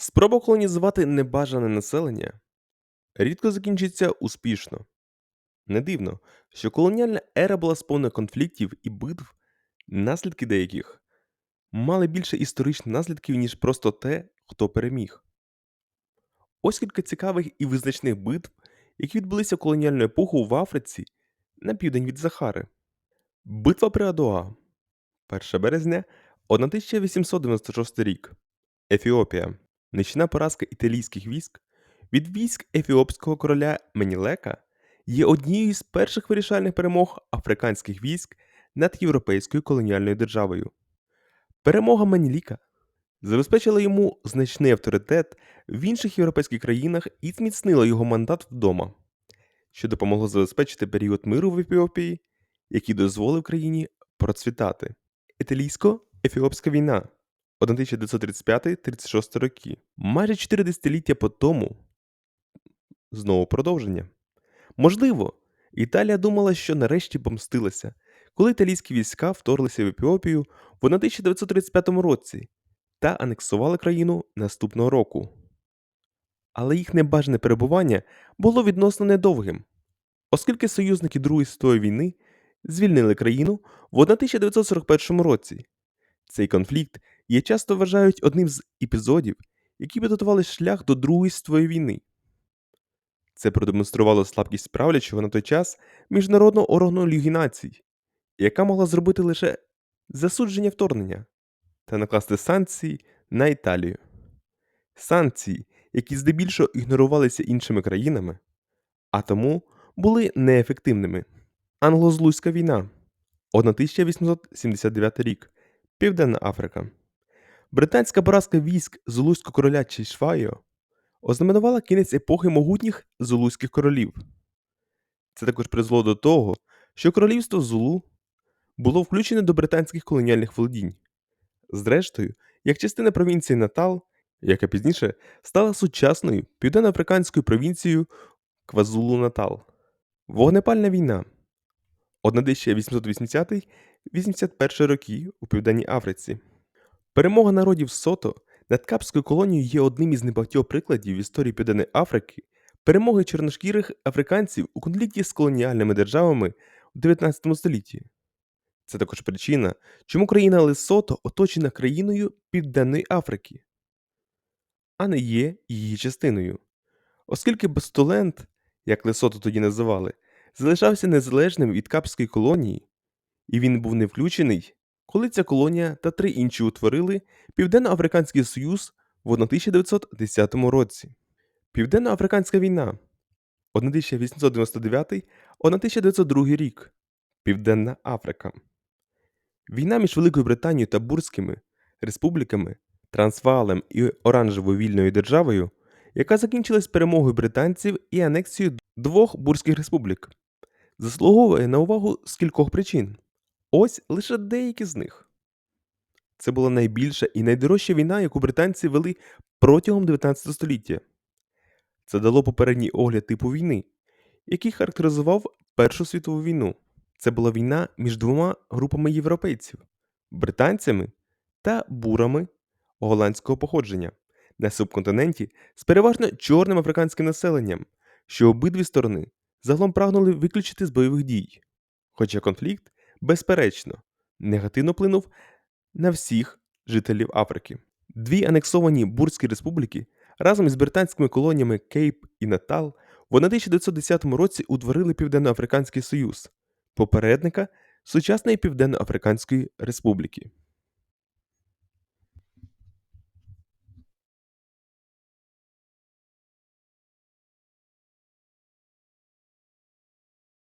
Спроба колонізувати небажане населення рідко закінчується успішно. Не дивно, що колоніальна ера була сповнена конфліктів і битв, наслідки деяких мали більше історичних наслідків, ніж просто те, хто переміг. Ось кілька цікавих і визначних битв, які відбулися в колоніальну епоху в Африці на південь від Захари. Битва при Адуа 1 березня 1896 рік. Ефіопія. Нічна поразка італійських військ від військ ефіопського короля Менілека є однією з перших вирішальних перемог африканських військ над європейською колоніальною державою. Перемога Меніліка забезпечила йому значний авторитет в інших європейських країнах і зміцнила його мандат вдома, що допомогло забезпечити період миру в Ефіопії, який дозволив країні процвітати. Італійсько-ефіопська війна 1935-36 роки. Майже 4 десятиліття по тому. Знову продовження. Можливо, Італія думала, що нарешті помстилася, коли італійські війська вторглися в Ефіопію в 1935 році та анексували країну наступного року. Але їх небажане перебування було відносно недовгим, оскільки союзники Другої світової війни звільнили країну в 1941 році. Цей конфлікт є часто вважають одним з епізодів, які підготували шлях до Другої світової війни. Це продемонструвало слабкість правлячого на той час міжнародного органу Ліги націй, яка могла зробити лише засудження вторгнення та накласти санкції на Італію. Санкції, які здебільшого ігнорувалися іншими країнами, а тому були неефективними. Англо-Злузька війна 1879 рік. Південна Африка. Британська поразка військ Зулузького короля Чішвайо ознаменувала кінець епохи могутніх зулузьких королів. Це також призвело до того, що королівство Зулу було включене до британських колоніальних володінь. Зрештою, як частина провінції Натал, яка пізніше стала сучасною південноафриканською провінцією Квазулу Натал. Вогнепальна війна 1880-81 роки у Південній Африці. Перемога народів Сото над Капською колонією є одним із небагатьох прикладів в історії Південної Африки перемоги чорношкірих африканців у конфлікті з колоніальними державами у 19 столітті. Це також причина, чому країна Лесото оточена країною Південної Африки, а не є її частиною. Оскільки Бастуленд, як Лесото тоді називали, залишався незалежним від Капської колонії, і він був не включений, коли ця колонія та три інші утворили Південно-Африканський Союз в 1910 році. Південно-Африканська війна 1899-1902 рік. Південна Африка. Війна між Великою Британією та Бурськими республіками, Трансваалем і Оранжевою вільною державою, яка закінчилась перемогою британців і анексією двох бурських республік, заслуговує на увагу з кількох причин. Ось лише деякі з них. Це була найбільша і найдорожча війна, яку британці вели протягом 19 століття. Це дало попередній огляд типу війни, який характеризував Першу світову війну. Це була війна між двома групами європейців британцями та бурами голландського походження на субконтиненті з переважно чорним африканським населенням, що обидві сторони загалом прагнули виключити з бойових дій. Хоча конфлікт, безперечно, негативно вплинув на всіх жителів Африки. Дві анексовані Бурські республіки разом із британськими колоніями Кейп і Натал в 1910 році утворили Південно-Африканський Союз, попередника сучасної Південно-Африканської Республіки.